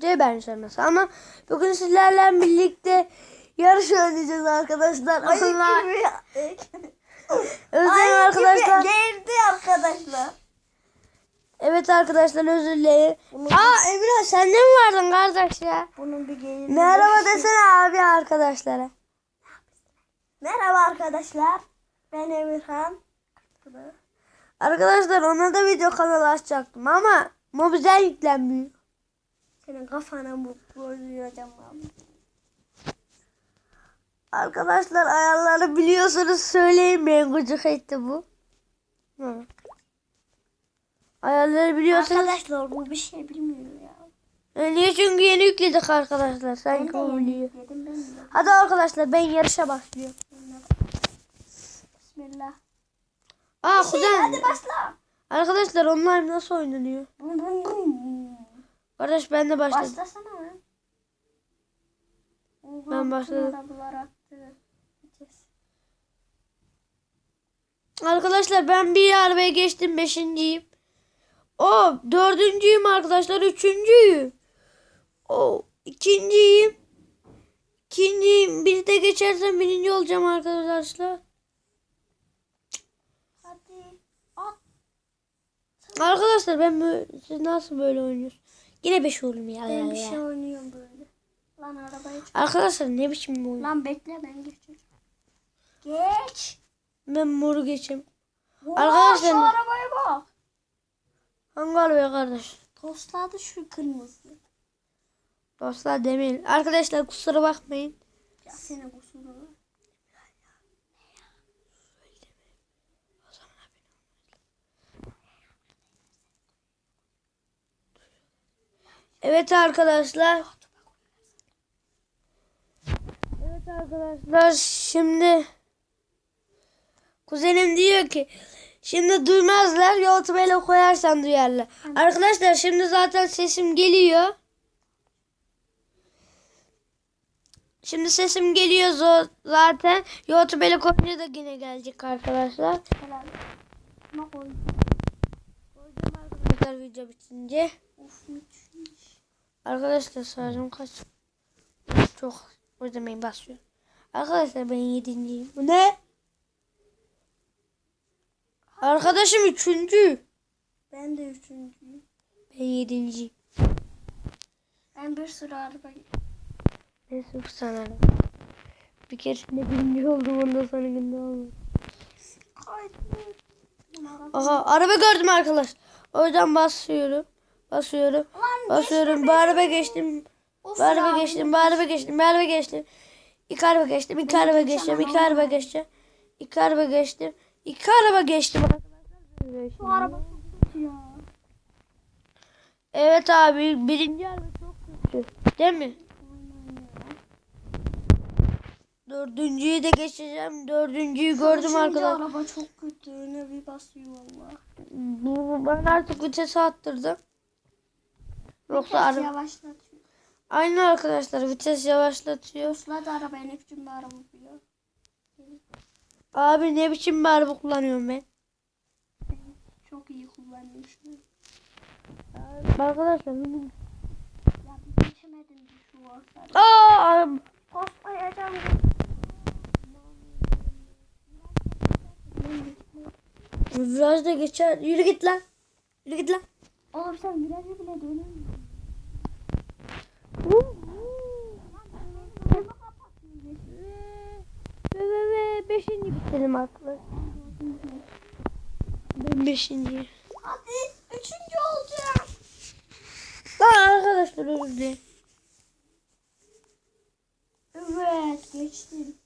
C ben sorması ama bugün sizlerle birlikte yarış oynayacağız arkadaşlar. Allah. Özleyin arkadaşlar. Geldi arkadaşlar. Evet arkadaşlar özür dilerim. Aa Emre sen de mi vardın kardeş ya? Bunun bir geldi. Merhaba desene abi arkadaşlara. Merhaba arkadaşlar. Ben Emirhan. Arkadaşlar ona da video kanalı açacaktım ama mobizel yüklenmiyor. Senin kafana bozuyorum abi. Arkadaşlar ayarları biliyorsunuz söyleyin ben gıcık etti bu. Hı. Ayarları biliyorsunuz. Arkadaşlar bu bir şey bilmiyor ya. E, niye çünkü yeni yükledik arkadaşlar. Sanki o biliyor. Hadi arkadaşlar ben yarışa başlıyorum. Bismillah. Aa kuzen. hadi başla. Arkadaşlar online nasıl oynanıyor? Kardeş ben de başladım. Başlasana. Oha, Ben başladım. arabalar attı. Arkadaşlar ben bir arabaya geçtim beşinciyim. O dördüncüyüm arkadaşlar üçüncüyüm. O ikinciyim. İkinciyim. Bir de geçersem birinci olacağım arkadaşlar. Hadi. At. Arkadaşlar ben böyle, siz nasıl böyle oynuyorsunuz? Yine beş oldum ya. Ben ya, bir ya. şey oynuyorum böyle. Lan arabayı çok... Arkadaşlar ne biçim bir oyun? Lan bekle ben geçeceğim. Geç. Ben moru geçeyim. Oha, Arkadaşlar- şu arabaya bak. Hangi arabaya kardeş? Tosladı şu kırmızı. Dostlar demeyin. Arkadaşlar kusura bakmayın. Ya seni kusuru. Evet arkadaşlar. Evet arkadaşlar şimdi kuzenim diyor ki şimdi duymazlar YouTube'a koyarsan duyarlar. Arkadaşlar şimdi zaten sesim geliyor. Şimdi sesim geliyor zaten. YouTube'a koyunca da yine gelecek arkadaşlar. Helal. Ama koy. Koyacağım arkadaşlar video bitince. Of müthiş. Arkadaşlar şarjım kaç? Çok. O yüzden ben basıyorum. Arkadaşlar ben yedinciyim. Bu ne? Arkadaşım üçüncü. Ben de üçüncüyüm. Ben yedinciyim. Ben bir sürü araba Neyse bu sana. ne? Bir keresinde birinci oldum ondan sonra günde olmadı. Aha araba gördüm arkadaş. O yüzden basıyorum. Basıyorum. Lan Basıyorum. beni. geçtim. Ya, geçtim. Bu araba geçtim. Bu araba geçtim. İki araba geçtim. İki araba geçtim. İki araba geçtim. İki araba geçtim. İki araba geçtim. Bu araba çok kötü ya. Evet abi birinci araba çok kötü. Değil mi? Dördüncüyü de geçeceğim. Dördüncüyü gördüm arkadaşlar. araba çok kötü. Öne bir basıyor valla. Ben artık vitesi attırdım. Yoksa araba... yavaşlatıyor. Aynı arkadaşlar vites yavaşlatıyor. Tosladı arabaya ne biçim bir araba ya. Abi ne biçim bir araba kullanıyorum ben. Çok iyi kullanmışsın. Arkadaşlar Ya bir geçemedim şu ortada. Aa, Koslayacağım. Biraz da geçer. Yürü git lan. Yürü git lan. Oğlum sen virajı bile dönemiyorsun. Ve ve ve bitirelim arkadaşlar. Ben beşinci. Hadi üçüncü olacağım. Lan arkadaşlar özür dilerim. Evet geçtim.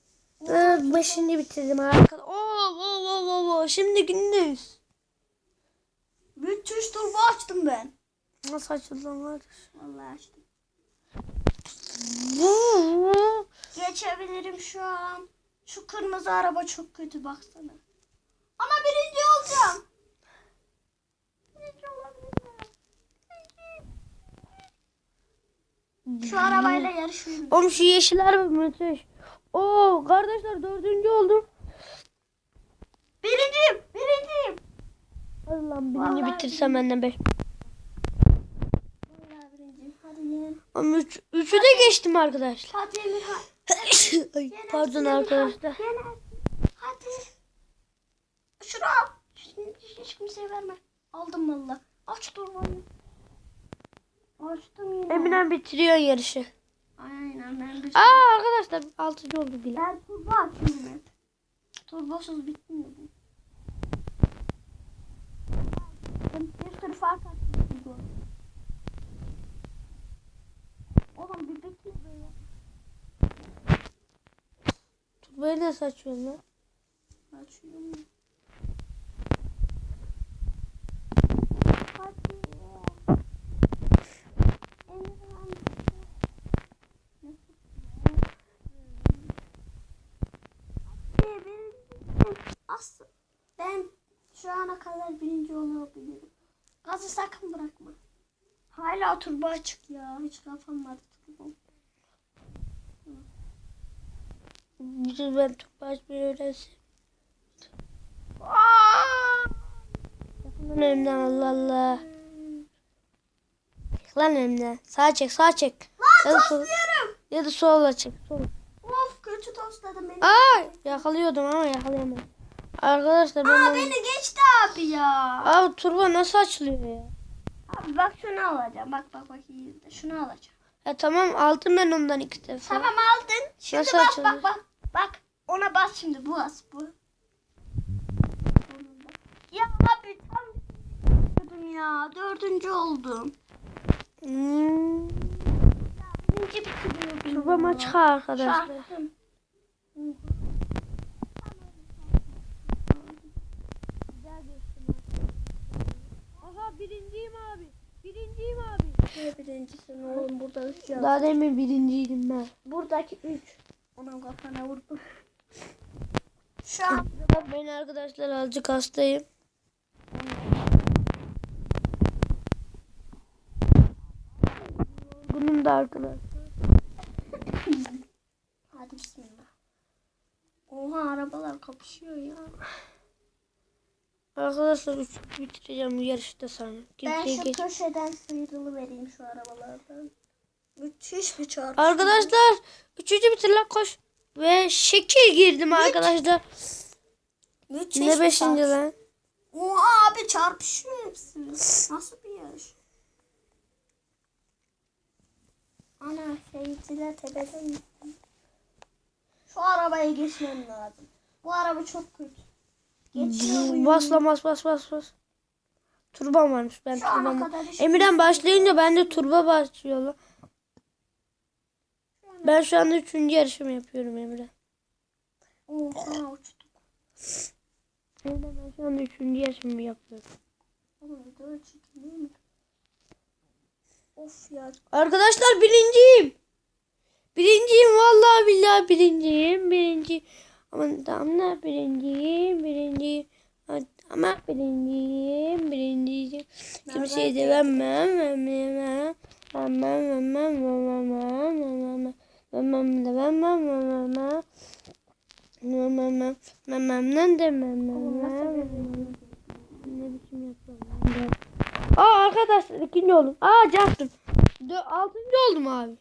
Evet, beşinci bitirdim arkadaşlar. Oo, oo, oo, oo. Şimdi gündeyiz. Müthiş turbo açtım ben. Nasıl açıldı lan? Vallahi açtım. Geçebilirim şu an. Şu kırmızı araba çok kötü baksana. Ama birinci olacağım. Birinci olabilirim. Şu arabayla yarışıyorum. Oğlum şu yeşil araba müthiş. Oo kardeşler dördüncü oldum. Birinciyim. Birinciyim. Hadi lan birinci Vallahi bitirsem benden beş. Vallahi birinciyim. Hadi yeğen. Ama üç, üçü de geçtim arkadaşlar. Hadi Emirhan. Ay, pardon arkadaşlar. Hadi. Şimdi hiç kimseye verme. Aldım valla. Aç dur bana. Açtım yine. Eminem bitiriyor yarışı. Aynen ben bir... Aa arkadaşlar altıncı oldu bile. Ben turbo açıyorum hep. Turbosuz bitmiyor bu. Ben bir sürü fark attım turbo. Oğlum bir bekle böyle. Nasıl açıyorsun lan? Açıyorum. Asıl. Ben şu ana kadar birinci olabilirim. Gazı sakın bırakma. Hala turbo açık ya. Hiç kapanmadı turbo. Bizim ben turbo açmayı öğrensin. Lan Eminem Allah Allah. Lan Eminem. Sağ çek sağ çek. Ya Lan tosluyorum. ya da sola çek. Sol. Of kötü tosladım beni. Aa yakalıyordum ama yakalayamadım. Arkadaşlar ben Aa beni geçti abi ya. Abi turbo nasıl açılıyor ya? Abi bak şunu alacağım. Bak bak bak iyi. Şunu alacağım. Ya tamam aldım ben ondan iki defa. Tamam aldın. Şimdi Nasıl bak açılıyor? bak bak. Bak ona bas şimdi. Bu bas bu. Ya abi tam ya. Dördüncü oldum. Hmm. Birinci bitiriyorum. Turbo maç arkadaşlar. Çarptım. Aha birinciyim abi. Birinciyim abi. Ne birincisin oğlum burada üç yaz. Daha demin birinciydim ben. Buradaki üç. Onun kafana vurdum. Şu an Ben arkadaşlar azıcık hastayım. Bunun da arkadaşlar. Hadi bismillah. Oha arabalar kapışıyor ya. Arkadaşlar üç bitireceğim bu yarışta sana. Ben Kimseye şu geç. köşeden sıyrılı vereyim şu arabalardan. Müthiş bir çarpışma. Arkadaşlar üçüncü bitir lan koş. Ve şekil girdim arkadaşlar. Müthiş Ne beşinci lan? Oha abi çarpışıyor hepsi. Nasıl bir yarış? Ana seyirciler tepeden. Şu arabayı geçmem lazım. Bu araba çok kötü. Bas lan bas bas bas bas. Turban varmış ben turban. Emirhan başlayınca ben de turba başlıyor lan. Ben şu anda üçüncü yarışımı yapıyorum Emre. Oha uçtuk. Ben şu anda üçüncü yarışımı yapıyorum. Of ya. Arkadaşlar birinciyim. Birinciyim vallahi billahi birinciyim. Birinci. Aman tamam birinciyim. Birinciyim. Ama birinciyim. Birinciyim. Kimseye de vermem. Vermem. Vermem. Vermem. Vermem. Vermem. Vermem de vermem. Vermem. Vermem. Vermem. Nasıl bir Ne biçim yapıyorum? Aa arkadaşlar ikinci oldum. Aa. Dö altıncı oldum abi.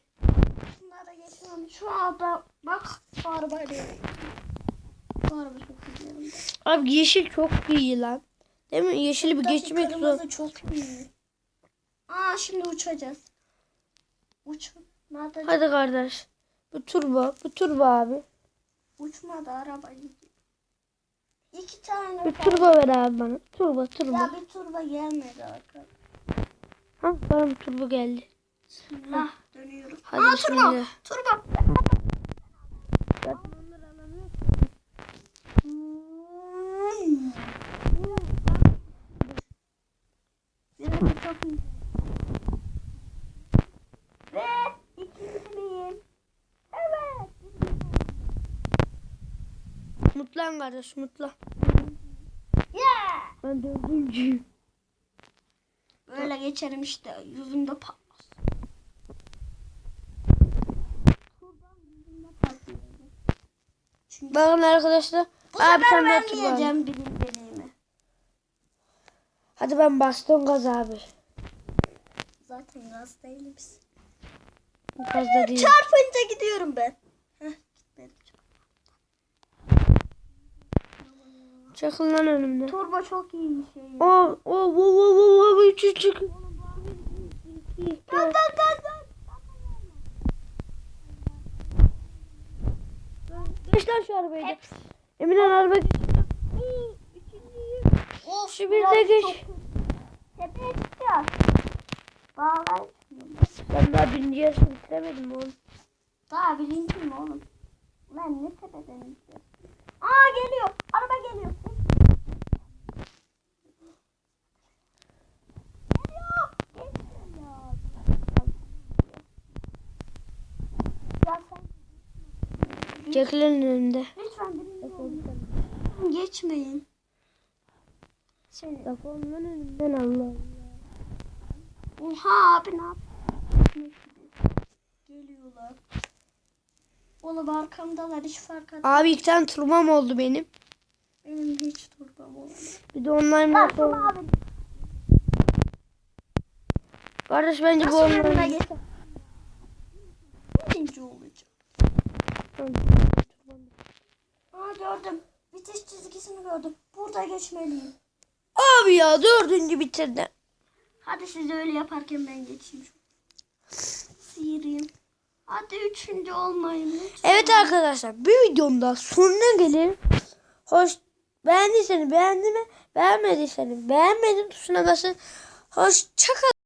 Şunlara geçmem. Şu araba bak şu arabayla. Şu araba çok güzel. Abi yeşil çok iyi lan. Değil mi? Yeşili bir geçmek zor. çok iyi. Aa şimdi uçacağız. Uç. Nerede? Hadi kardeş. Bu turbo. Bu turbo abi. Uçmadı araba gidiyor. İki tane. Bir turbo ver abi bana. Turbo turbo. Ya bir turba gelmedi arkadaşlar. Ha bana bir turbo geldi. Bismillah dönüyoruz. Hadi Aa turbo. Turbo. Çok iyi. Evet. Mutlan kardeş mutlan. Yeah. Ben dördüncüyüm. Böyle geçerim işte yüzümde. Çünkü Bakın arkadaşlar. bu Aa, bir sefer ben yiyeceğim birinciliğimi. Hadi ben baston gaz abi. Zaten gaz değiliz. Fazla değil. Çarpınca gidiyorum ben. Heh, gitmedim. Çakıl lan önümden. Turbo çok iyi bir şey. ya. O o o o o o üç çık. Dön dön dön dön. Geç lan şu arabayı. da. Emirhan araba geç. Of, Şu bir de geç. Tepeye. Bağlar. Ben daha birinci yarışını bitiremedim oğlum. Daha birinciyim oğlum. Lan ne tepeden gidiyor? Aa geliyor. Araba geliyor. Geliyor. Geçmiyor. Ya sen Çekilin önünde. lütfen birinci olun. Geçmeyin. Seni. Defolun lan önümden Allah Allah. Oha abi ne yap? Geliyorlar. Oğlum arkamdalar hiç fark etmez. Abi iki tane turmam oldu benim. Benim hiç turbam olmadı. Bir de online maç oldu. abi. Kardeş bence bu Nasıl önüme online. Birinci olacağım. Aa gördüm. Bitiş çizgisini gördüm. Burada geçmeliyim. Abi ya dördüncü bitirdi. Hadi siz öyle yaparken ben geçeyim. Sıyırayım. Hadi üçüncü olmayın lütfen. Evet arkadaşlar bir videomda sonuna gelir. Hoş beğendiyseniz beğendi mi? Beğenmediyseniz beğenmedim tuşuna basın. Hoşçakalın.